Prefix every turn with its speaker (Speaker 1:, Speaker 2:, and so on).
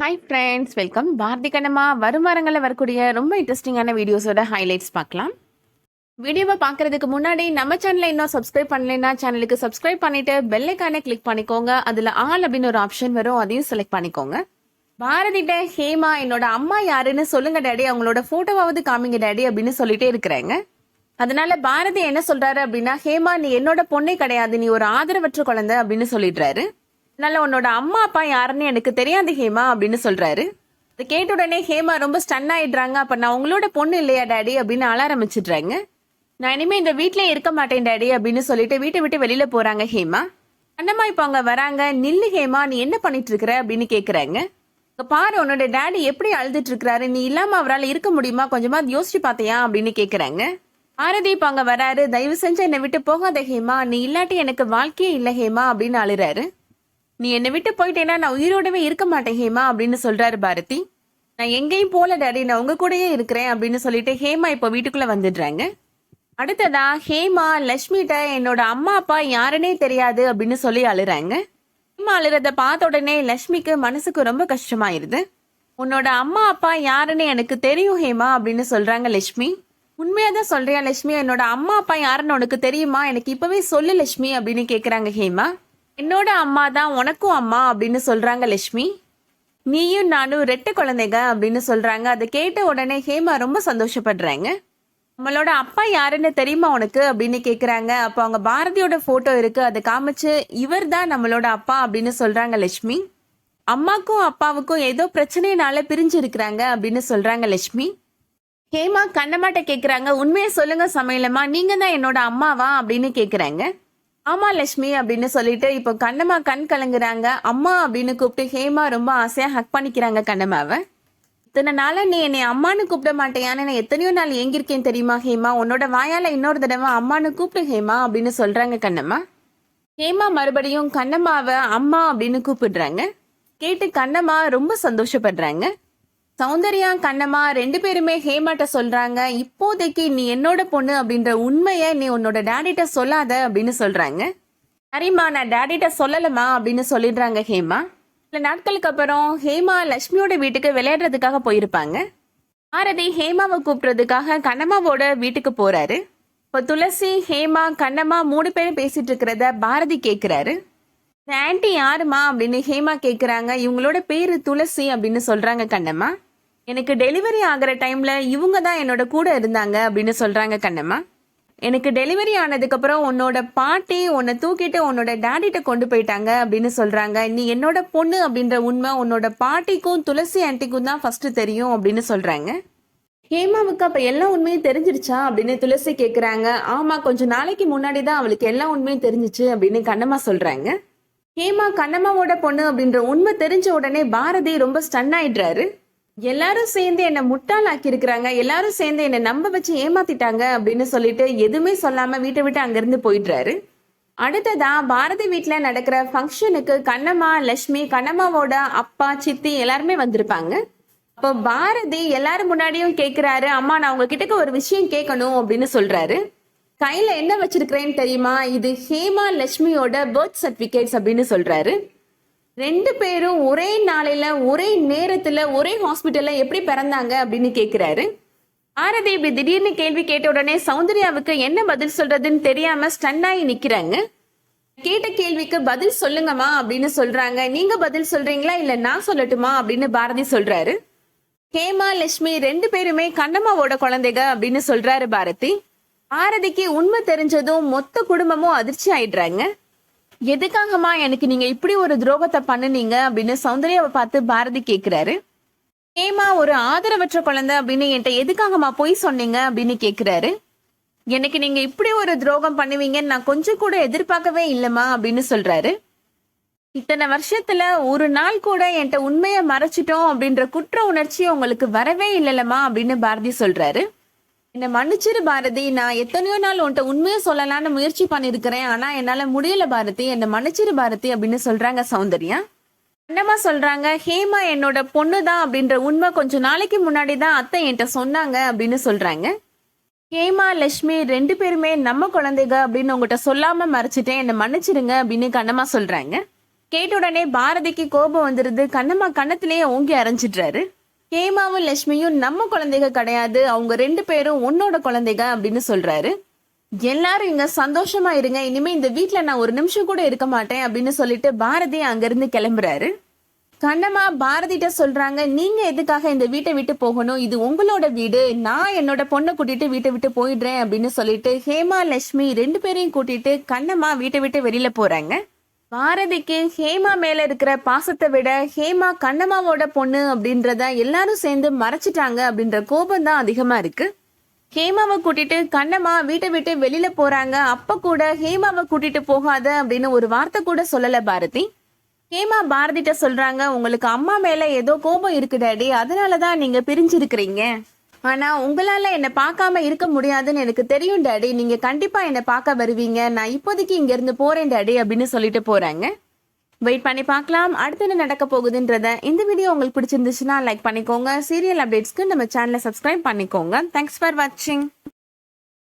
Speaker 1: Hi friends welcome Bharathi Kannamma வரக்கூடிய ரொம்ப இன்ட்ரெஸ்டிங்கான வீடியோஸோட ஹைலைட்ஸ் பார்க்கலாம். வீடியோவை பார்க்கறதுக்கு முன்னாடி நம்ம சேனலை இன்னும் சப்ஸ்கிரைப் பண்ணலைன்னா சேனலுக்கு சப்ஸ்கிரைப் பண்ணிட்டு பெல்லைக்கானே கிளிக் பண்ணிக்கோங்க. அதில் ஆல் அப்படின்னு ஒரு ஆப்ஷன் வரும் அதையும் செலக்ட் பண்ணிக்கோங்க. பாரதிட்ட ஹேமா என்னோட அம்மா யாருன்னு சொல்லுங்க டேடி அவங்களோட ஃபோட்டோவாவது காமிங்க டேடி அப்படின்னு சொல்லிட்டே இருக்கிறாங்க. அதனால பாரதி என்ன சொல்றாரு அப்படின்னா ஹேமா நீ என்னோட பொண்ணே கிடையாது நீ ஒரு ஆதரவற்ற குழந்தை அப்படின்னு சொல்லிடுறாரு. அதனால உன்னோட அம்மா அப்பா யாருன்னு எனக்கு தெரியாது ஹேமா அப்படின்னு சொல்றாரு. அதை கேட்ட உடனே ஹேமா ரொம்ப ஸ்டன் ஆயிடுறாங்க. அப்ப நான் உங்களோட பொண்ணு இல்லையா டாடி? அப்படின்னு அழ ஆரம்பிச்சிடுறாங்க. நான் இனிமே இந்த வீட்லயே இருக்க மாட்டேன் டாடி அப்படின்னு சொல்லிட்டு வீட்டை விட்டு வெளியில போறாங்க ஹேமா. அண்ணம்மா இப்ப அவங்க வராங்க. நில்லு ஹேமா நீ என்ன பண்ணிட்டு இருக்கிற அப்படின்னு கேக்குறாங்க. இங்க பாரு உன்னோட டேடி எப்படி அழுதுட்டு இருக்கிறாரு. நீ இல்லாம அவரால் இருக்க முடியுமா? கொஞ்சமா யோசிச்சு பார்த்தியா? அப்படின்னு கேக்குறாங்க. பாரதி இப்ப அங்க வராரு. தயவு செஞ்சு என்னை விட்டு போகாத ஹேமா. நீ இல்லாட்டி எனக்கு வாழ்க்கையே இல்ல ஹேமா அப்படின்னு அழுறாரு. நீ என்னை விட்டு போயிட்டேன்னா நான் உயிரோடவே இருக்க மாட்டேன் ஹேமா அப்படின்னு சொல்றாரு பாரதி. நான் எங்கேயும் போல டாடி நான் உங்க கூடயே இருக்கிறேன் அப்படின்னு சொல்லிட்டு ஹேமா இப்போ வீட்டுக்குள்ள வந்துடுறாங்க. அடுத்ததா ஹேமா லக்ஷ்மிட்ட என்னோட அம்மா அப்பா யாருன்னே தெரியாது அப்படின்னு சொல்லி அழுறாங்க. ஹேமா அழுறத பார்த்த உடனே லக்ஷ்மிக்கு மனசுக்கு ரொம்ப கஷ்டமாயிருது. உன்னோட அம்மா அப்பா யாருன்னு எனக்கு தெரியும் ஹேமா அப்படின்னு சொல்றாங்க லட்சுமி. உண்மையா தான் சொல்றியா லட்சுமி? என்னோட அம்மா அப்பா யாருன்னு உனக்கு தெரியுமா? எனக்கு இப்பவே சொல்லு லட்சுமி அப்படின்னு கேக்குறாங்க ஹேமா. என்னோட அம்மா தான் உனக்கும் அம்மா அப்படின்னு சொல்றாங்க லட்சுமி. நீயும் நானும் ரெட்டை குழந்தைங்க அப்படின்னு சொல்றாங்க. அதை கேட்ட உடனே ஹேமா ரொம்ப சந்தோஷப்படுறாங்க. நம்மளோட அப்பா யாருன்னு தெரியுமா உனக்கு அப்படின்னு கேக்குறாங்க. அப்போ அவங்க பாரதியோட போட்டோ இருக்கு. அதை காமிச்சு இவர் தான் நம்மளோட அப்பா அப்படின்னு சொல்றாங்க லட்சுமி. அம்மாக்கும் அப்பாவுக்கும் ஏதோ பிரச்சனையினால பிரிஞ்சு இருக்கிறாங்க அப்படின்னு சொல்றாங்க லட்சுமி. ஹேமா கண்ணமாட்ட கேக்குறாங்க. உண்மையை சொல்லுங்க சமையலம்மா. நீங்க தான் என்னோட அம்மாவா அப்படின்னு கேக்குறாங்க. ஆமா லட்சுமி அப்படின்னு சொல்லிட்டு இப்போ கண்ணம்மா கண் கலங்குறாங்க. அம்மா அப்படின்னு கூப்பிட்டு ஹேமா ரொம்ப ஆசையா ஹக் பண்ணிக்கிறாங்க கண்ணம்மாவை. இத்தனை நாளா நீ என்னை அம்மான்னு கூப்பிட மாட்டேயான்னு நான் எத்தனையோ நாள் ஏங்கிருக்கேன் தெரியுமா ஹேமா? உன்னோட வாயால இன்னொரு தடவை அம்மான்னு கூப்பிடு ஹேமா அப்படின்னு சொல்றாங்க கண்ணம்மா. ஹேமா மறுபடியும் கண்ணம்மாவை அம்மா அப்படின்னு கூப்பிடுறாங்க. கேட்டு கண்ணம்மா ரொம்ப சந்தோஷப்படுறாங்க. சௌந்தர்யா கண்ணம்மா ரெண்டு பேருமே ஹேமாட்ட சொல்றாங்க இப்போதைக்கு நீ என்னோட பொண்ணு அப்படின்ற உண்மையை நீ உன்னோட டேடிட்ட சொல்லாத அப்படின்னு சொல்றாங்க. சரிம்மா நான் டேடிட்ட சொல்லலமா அப்படின்னு சொல்லிடுறாங்க ஹேமா. சில நாட்களுக்கு அப்புறம் ஹேமா லட்சுமியோட வீட்டுக்கு விளையாடுறதுக்காக போயிருப்பாங்க. பாரதி ஹேமாவை கூப்பிடுறதுக்காக கண்ணம்மாவோட வீட்டுக்கு போறாரு. இப்போ துளசி ஹேமா கண்ணம்மா மூணு பேரும் பேசிட்டு இருக்கிறத பாரதி கேட்குறாரு இந்த ஆன்ட்டி யாருமா அப்படின்னு ஹேமா கேட்குறாங்க இவங்களோட பேரு துளசி அப்படின்னு சொல்றாங்க கண்ணம்மா. எனக்கு டெலிவரி ஆகிற டைம்ல இவங்க தான் என்னோட கூட இருந்தாங்க அப்படின்னு சொல்றாங்க கண்ணம்மா. எனக்கு டெலிவரி ஆனதுக்கப்புறம் உன்னோட பாட்டி உன்னை தூக்கிட்டு உன்னோட டேடிட்ட கொண்டு போயிட்டாங்க அப்படின்னு சொல்றாங்க. நீ என்னோட பொண்ணு அப்படின்ற உண்மை உன்னோட பாட்டிக்கும் துளசி ஆன்ட்டிக்கும் தான் ஃபர்ஸ்ட் தெரியும் அப்படின்னு சொல்றாங்க. ஹேமாவுக்கு அப்ப எல்லா உண்மையும் தெரிஞ்சிருச்சா அப்படின்னு துளசி கேக்குறாங்க. ஆமா கொஞ்சம் நாளைக்கு முன்னாடி தான் அவளுக்கு எல்லா உண்மையும் தெரிஞ்சிச்சு அப்படின்னு கண்ணம்மா சொல்றாங்க. ஹேமா கண்ணம்மாவோட பொண்ணு அப்படின்ற உண்மை தெரிஞ்ச உடனே பாரதி ரொம்ப ஸ்டன் ஆயிடுறாரு. எல்லாரும் சேர்ந்து என்னை முட்டாளாக்கி இருக்கிறாங்க எல்லாரும் சேர்ந்து என்னை நம்ப வச்சு ஏமாத்திட்டாங்க அப்படின்னு சொல்லிட்டு எதுவுமே சொல்லாம வீட்டை விட்டு அங்கிருந்து போயிடுறாரு. அடுத்ததா பாரதி வீட்டில் நடக்கிற ஃபங்க்ஷனுக்கு கண்ணம்மா லட்சுமி கண்ணம்மாவோட அப்பா சித்தி எல்லாருமே வந்திருப்பாங்க. அப்போ பாரதி எல்லாரும் முன்னாடியும் கேட்குறாரு அம்மா நான் உங்ககிட்ட ஒரு விஷயம் கேட்கணும் அப்படின்னு சொல்றாரு. கையில என்ன வச்சிருக்கிறேன்னு தெரியுமா? இது ஹேமா லட்சுமியோட பர்த் சர்டிபிகேட்ஸ் அப்படின்னு சொல்றாரு. ரெண்டு பேரும் ஒரே நாளையில ஒரே நேரத்துல ஒரே ஹாஸ்பிட்டல்ல எப்படி பிறந்தாங்க அப்படின்னு கேக்குறாரு. ஆரதி இப்படி திடீர்னு கேள்வி கேட்ட உடனே சௌந்தர்யாவுக்கு என்ன பதில் சொல்றதுன்னு தெரியாம ஸ்டன் ஆகி நிக்கிறாங்க. கேட்ட கேள்விக்கு பதில் சொல்லுங்கம்மா அப்படின்னு சொல்றாங்க. நீங்க பதில் சொல்றீங்களா? இல்ல நான் சொல்லட்டுமா? அப்படின்னு பாரதி சொல்றாரு. ஹேமா லட்சுமி ரெண்டு பேருமே கண்ணம்மாவோட குழந்தைங்க அப்படின்னு சொல்றாரு பாரதி. பாரதிக்கு உண்மை தெரிஞ்சதும் மொத்த குடும்பமும் அதிர்ச்சி ஆயிடுறாங்க. எதுக்காகமா எனக்கு நீங்க இப்படி ஒரு துரோகத்தை பண்ணுனீங்க அப்படின்னு சௌந்தர்யாவை பார்த்து பாரதி கேக்குறாரு. ஹேமா ஒரு ஆதரவற்ற குழந்தை அப்படின்னு என்கிட்ட எதுக்காகமா போய் சொன்னீங்க அப்படின்னு கேக்குறாரு. எனக்கு நீங்க இப்படி ஒரு துரோகம் பண்ணுவீங்கன்னு நான் கொஞ்சம் கூட எதிர்பார்க்கவே இல்லைம்மா அப்படின்னு சொல்றாரு. இத்தனை வருஷத்துல ஒரு நாள் கூட என்கிட்ட உண்மையை மறைச்சிட்டோம் அப்படின்ற குற்ற உணர்ச்சி உங்களுக்கு வரவே இல்லைல்லம்மா அப்படின்னு பாரதி சொல்றாரு. என்னை மன்னிச்சிரு பாரதி. நான் எத்தனையோ நாள் உன்கிட்ட உண்மையை சொல்லலாம்னு முயற்சி பண்ணிருக்கிறேன் ஆனா என்னால முடியல பாரதி. என்னை மன்னிச்சிரு பாரதி அப்படின்னு சொல்றாங்க சௌந்தர்யா. என்னம்மா சொல்றாங்க ஹேமா என்னோட பொண்ணு தான் அப்படின்ற உண்மை கொஞ்சம் நாளைக்கு முன்னாடி தான் அத்தை என்கிட்ட சொன்னாங்க அப்படின்னு சொல்றாங்க. ஹேமா லட்சுமி ரெண்டு பேருமே நம்ம குழந்தைங்க அப்படின்னு உங்ககிட்ட சொல்லாம மறைச்சிட்டேன். என்னை மன்னிச்சிருங்க அப்படின்னு கண்ணம்மா சொல்றாங்க. கேட்ட உடனே பாரதிக்கு கோபம் வந்துருது. கண்ணம்மா கண்ணத்திலேயே ஓங்கி அரைஞ்சிடுறாரு. ஹேமாவும் லட்சுமியும் நம்ம குழந்தைங்க கிடையாது. அவங்க ரெண்டு பேரும் உன்னோட குழந்தைங்க அப்படின்னு சொல்றாரு. எல்லாரும் இங்க சந்தோஷமா இருங்க. இனிமே இந்த வீட்டுல நான் ஒரு நிமிஷம் கூட இருக்க மாட்டேன் அப்படின்னு சொல்லிட்டு பாரதி அங்கிருந்து கிளம்புறாரு. கண்ணம்மா பாரதிட்ட சொல்றாங்க நீங்க எதுக்காக இந்த வீட்டை விட்டு போகணும்? இது உங்களோட வீடு. நான் என்னோட பொண்ணை கூட்டிட்டு வீட்டை விட்டு போயிடுறேன் அப்படின்னு சொல்லிட்டு ஹேமா லட்சுமி ரெண்டு பேரையும் கூட்டிட்டு கண்ணம்மா வீட்டை விட்டு வெளியில போறாங்க. பாரதிக்கு ஹேமா மேல இருக்கிற பாசத்தை விட ஹேமா கண்ணம்மாவோட பொண்ணு அப்படின்றத எல்லாரும் சேர்ந்து மறைச்சிட்டாங்க அப்படின்ற கோபம் தான் அதிகமா இருக்கு. ஹேமாவை கூட்டிட்டு கண்ணம்மா வீட்டை விட்டு வெளியில போறாங்க. அப்ப கூட ஹேமாவை கூட்டிட்டு போகாத அப்படின்னு ஒரு வார்த்தை கூட சொல்லல பாரதி. ஹேமா பாரதிட்ட சொல்றாங்க உங்களுக்கு அம்மா மேல ஏதோ கோபம் இருக்கு டேடி அதனாலதான் நீங்க பிரிஞ்சிருக்கிறீங்க. ஆனா உங்களால என்னை பார்க்காம இருக்க முடியாதுன்னு எனக்கு தெரியும் டாடி. நீங்க கண்டிப்பா என்னை பார்க்க வருவீங்க. நான் இப்போதைக்கு இங்க இருந்து போறேன் டாடி அப்படின்னு சொல்லிட்டு போறாங்க. வெயிட் பண்ணி பார்க்கலாம். அடுத்து என்ன நடக்க போகுதுன்றத இந்த வீடியோ உங்களுக்கு பிடிச்சிருந்துச்சுன்னா லைக் பண்ணிக்கோங்க. சீரியல் அப்டேட்ஸ்க்கு நம்ம சேனலை சப்ஸ்கிரைப் பண்ணிக்கோங்க. தேங்க்ஸ் ஃபார் வாட்சிங்